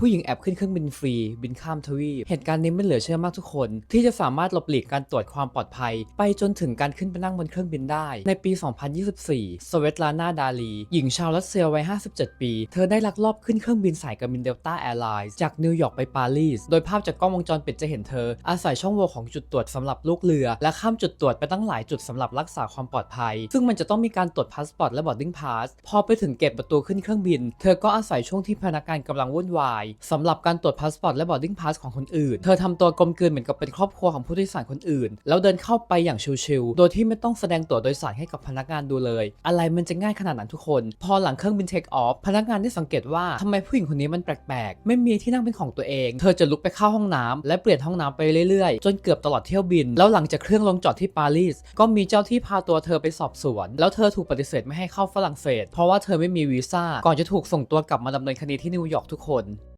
ผู้หญิงแอบขึ้นเครื่องบินฟรี บินข้ามทวีป เหตุการณ์นี้ไม่เหลือเชื่อมากทุกคน ที่จะสามารถหลบหลีกการตรวจความปลอดภัย ไปจนถึงการขึ้นไปนั่งบนเครื่องบินได้ ในปี 2024 สเวตลานาดาลี หญิงชาวรัสเซียวัย 57 ปี เธอได้ลักลอบขึ้นเครื่องบินสายการบินเดลต้าแอร์ไลน์จากนิวยอร์กไปปารีส โดยภาพจากกล้องวงจรปิดจะเห็นเธอ อาศัยช่องโหว่ของจุดตรวจสำหรับลูกเรือ และข้ามจุดตรวจไปตั้งหลายจุดสำหรับรักษาความปลอดภัย ซึ่งมันจะต้องมีการตรวจพาสปอร์ตและบอร์ดดิ้งพาสพอไปถึงเกตประตูขึ้นเครื่องบิน เธอก็อาศัยช่วงที่พนักงานกำลังวุ่นวายสำหรับการตรวจพาสปอร์ตและบอร์ดดิ้งพาสของคนอื่น เธอทำตัวกลมกลืนเหมือนกับเป็นครอบครัวของผู้โดยสารคนอื่น แล้วเดินเข้าไปอย่างชิลๆ โดยที่ไม่ต้องแสดงตั๋วโดยสารให้กับพนักงานดูเลย อะไรมันจะง่ายขนาดนั้นทุกคน พอหลังเครื่องบินเทคออฟพนักงานได้สังเกตว่าทำไมผู้หญิงคนนี้มันแปลกๆ ไม่มีที่นั่งเป็นของตัวเอง เธอจะลุกไปเข้าห้องน้ำและเปลี่ยนห้องน้ำไปเรื่อยๆ จนเกือบตลอดเที่ยวบิน แล้วหลังจากเครื่องลงจอดที่ปารีสก็มีเจ้าที่พาตัวเธอไปสอบสวน แล้วเธอถูกปฏิเสธไม่ให้เข้าฝรั่งเศส เพราะว่าเธอไม่มีวีซ่าก่อนจะถูกส่งตัวกลับมาดำเนินคดีที่นิวยอร์กทุกคน